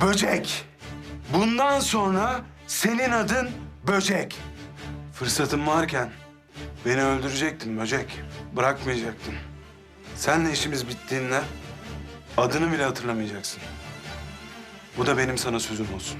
Böcek. Bundan sonra senin adın Böcek. Fırsatım varken beni öldürecektin Böcek. Bırakmayacaktın. Senle işimiz bittiğinde adını bile hatırlamayacaksın. Bu da benim sana sözüm olsun.